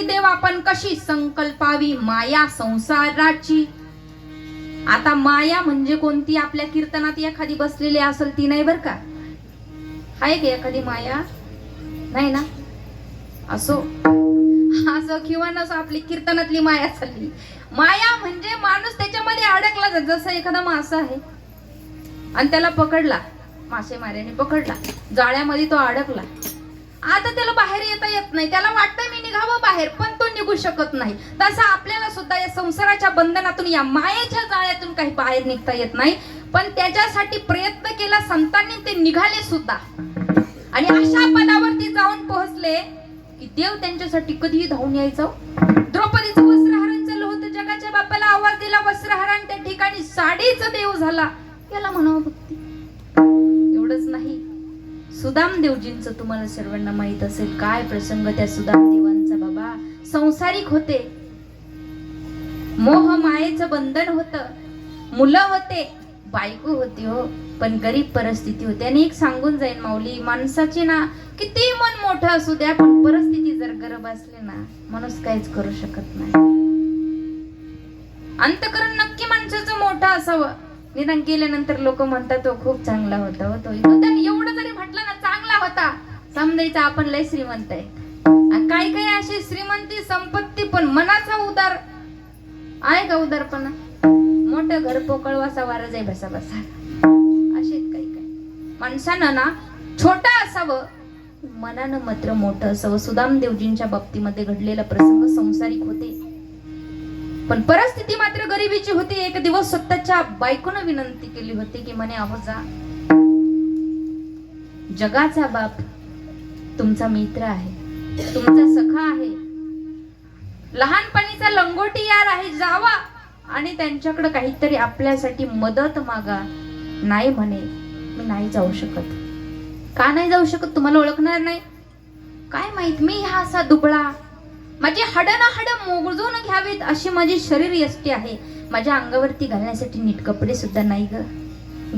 ही देव आपण कशी संकल्पावी? माया संसाराची. आता माया म्हणजे कोणती? आपल्या कीर्तनात एखादी बसलेली असेल ती नाही बर का? आहे की एखादी माया? नाही ना? असो. असो किंवा नसो आपली कीर्तनातली माया चालली. माया म्हणजे माणूस त्याच्यामध्ये अडकला जा- जसं एखादा मासा आहे. आणि त्याला पकडला. मासेमाऱ्याने पकडला. जाळ्यामध्ये तो अडकला. आता त्याला बाहेर येता येत नाही. त्याला वाटतं मी निघावं बाहेर पण तो निघू शकत नाही. तसं आपल्याला सुद्धा या संसाराच्या बंधनातून या मायेच्या जाळ्यातून काही बाहेर निघता येत नाही. पण त्याच्यासाठी प्रयत्न केला संतांनी ते निघाले सुद्धा. आणि अशा पदावरती जाऊन पोहोचले की देव त्यांच्यासाठी कधीही धावून यायचं. द्रौपदीचं वस्त्रहरण चालू होतं. जगाच्या बापाला आवाज दिला वस्त्रहरण त्या ठिकाणी साडीच देव झाला. याला म्हणावं सुदाम देवजींचं तुम्हाला सर्वांना माहीत असेल काय प्रसंग त्या सुदाम देवांचा बाबा. संसारिक होते. मोह मायेचं बंधन होत. मुलं होते. बायको होती हो. पण गरीब परिस्थिती होती. आणि एक सांगून जाईन माऊली माणसाची ना किती मन मोठं असू द्या पण परिस्थिती जर गरब असली ना माणूस काहीच करू शकत नाही. अंतकरण नक्की माणसाचं मोठं असावं. निदान केल्यानंतर लोक म्हणतात तो खूप चांगला होता हो तो. एकंदरीचा आपण लय श्रीमंत आहे. आणि काही काही अशी श्रीमंती संपत्ती पण मनाचा उदार आहे का उदारपणा? मोठं घर पोकळवासा वारा आहे बसा बसा. असे काही काही. माणसानं ना छोटा असावं. मनानं मात्र मोठं असावं. सुदाम देवजींच्या बाबतीमध्ये घडलेला प्रसंग संसारिक होते. पण परिस्थिती मात्र गरिबीची होती. एक दिवस स्वतःच्या बायकोनं विनंती केली होती की म्हणे अहो जा. जगाचा बाप तुमचा मित्र आहे. तुमचा सखा आहे. लहानपणीचा लंगोटी यार आहे जावा. आणि त्यांच्याकडे काहीतरी आपल्यासाठी मदत मागा. नाही म्हणे मी नाही जाऊ शकत. का नाही जाऊ शकत? तुम्हाला ओळखणार नाही. काय माहीत? मी हा असा दुबळा. माझी हाड ना हाड मोगजून घ्यावीत अशी माझी शरीर यष्टी आहे. माझ्या अंगावरती घालण्यासाठी नीट कपडे सुद्धा नाही ग.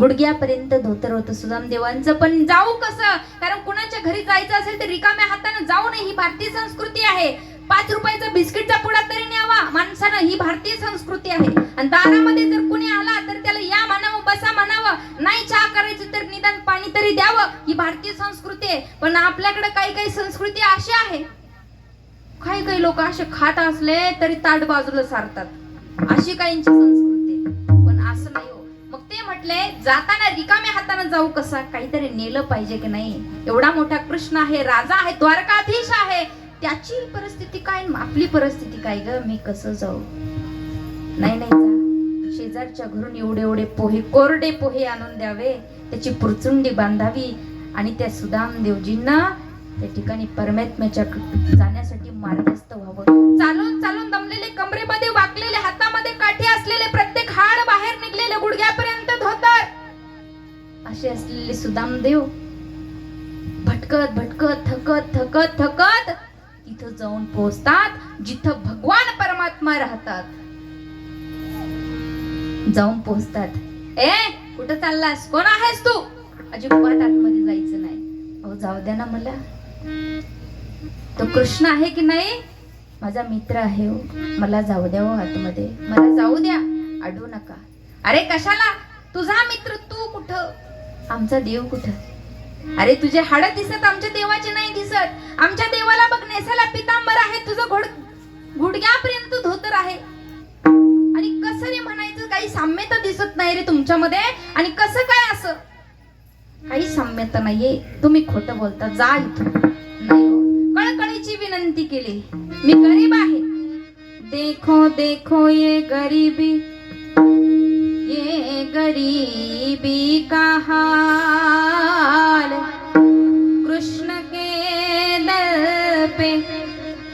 गुडघ्यापर्यंत धोतर होतं सुदाम देवांचं पण जाऊ कसं? कारण कुणाच्या घरी जायचं असेल तर रिकाम्या हाताने जाऊ नये. ही भारतीय संस्कृती आहे. पाच रुपयाचा बिस्किटचा पुडा तरी न्यावा. माणसानं ही भारतीय संस्कृती आहे. आणि दारामध्ये जर कुणी आला तर त्याला या म्हणावं बसा म्हणावं. नाही चहा करायचं तर निदान पाणी तरी द्यावं. ही भारतीय संस्कृती आहे. पण आपल्याकडे काही काही संस्कृती अशी आहे काही काही लोक असे खात असले तरी ताट बाजूला सारतात. अशी काहींची संस्कृती जाताना रिकाम्या हाताने जाऊ कसा? काहीतरी नेलं पाहिजे की नाही? एवढा मोठा कृष्ण आहे राजा आहे द्वारकाधीश आहे. त्याची परिस्थिती काय आपली परिस्थिती काय ग? मी कसं जाऊ? नाही नाही शेजारच्या घरून एवढे एवढे पोहे कोरडे पोहे आणून द्यावे. त्याची पुरचुंडी बांधावी. आणि त्या सुदाम देवजींना त्या ठिकाणी परमात्म्याच्या जाण्यासाठी मार्गस्थ व्हावं. चालून असे असलेले सुदामदेव भटकत भटकत थकत थकत थकत तिथं जाऊन पोहोचतात जिथं भगवान परमात्मा राहतात. जाऊन पोहोचतात. ए कुठं चाललास? कोण आहेस तू? अजिबात आतमध्ये जायचं नाही. अहो जाऊ द्या ना मला. तो कृष्ण आहे की नाही? माझा मित्र आहे हो. मला जाऊ द्या हो आतमध्ये. मला जाऊ द्या. अडवू नका. अरे कशाला? तुझा मित्र तू कुठं? आमचा देव कुठं? अरे तुझे हाड दिसत आमच्या देवाचे नाही दिसत. आमच्या देवाला बघ नेसाला पितांबर आहे. तुझं घोड गुडघ्यापर्यंत धोतर आहे. आणि कसं रे म्हणायचं काही साम्यता दिसत नाही रे तुमच्यामध्ये. आणि कसं काय असं? काही साम्यता नाहीये. तुम्ही खोट बोलता जा इथून. नाही हो. कळकळीची विनंती केली. मी गरीब आहे. देखो देखो ये गरीबी. ये गरीबी का हाल। कृष्ण के दर पे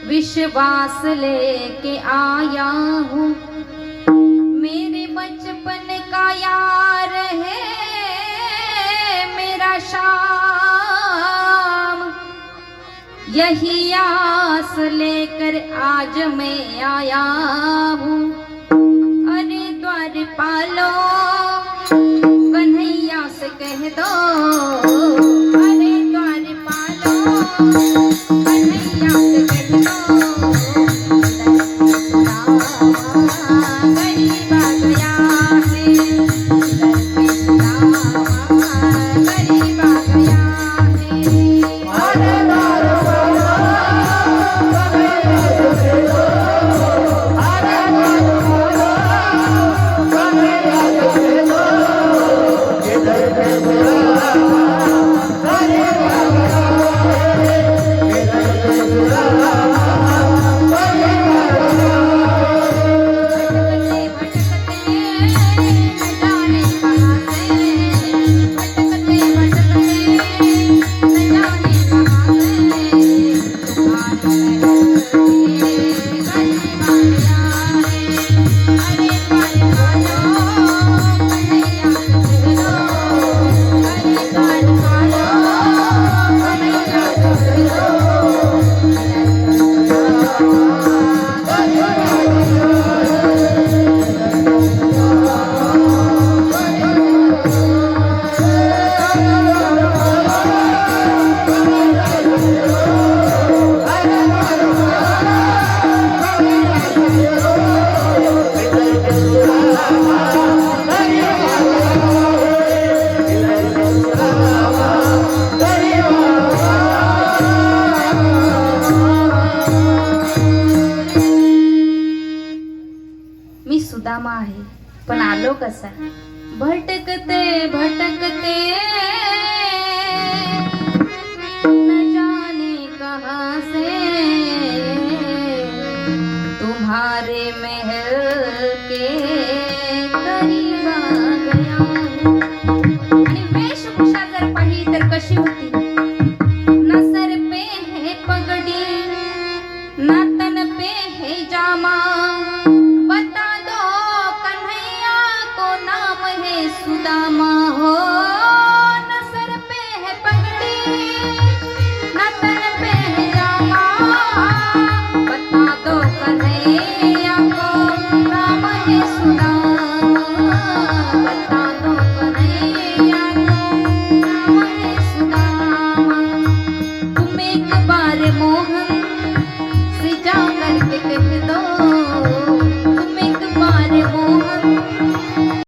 विश्वास लेके आया हूँ। मेरे बचपन का यार है मेरा शाम यही आस लेकर आज मैं आया हूँ। द्वार पालो कन्हैया से कह दो अरे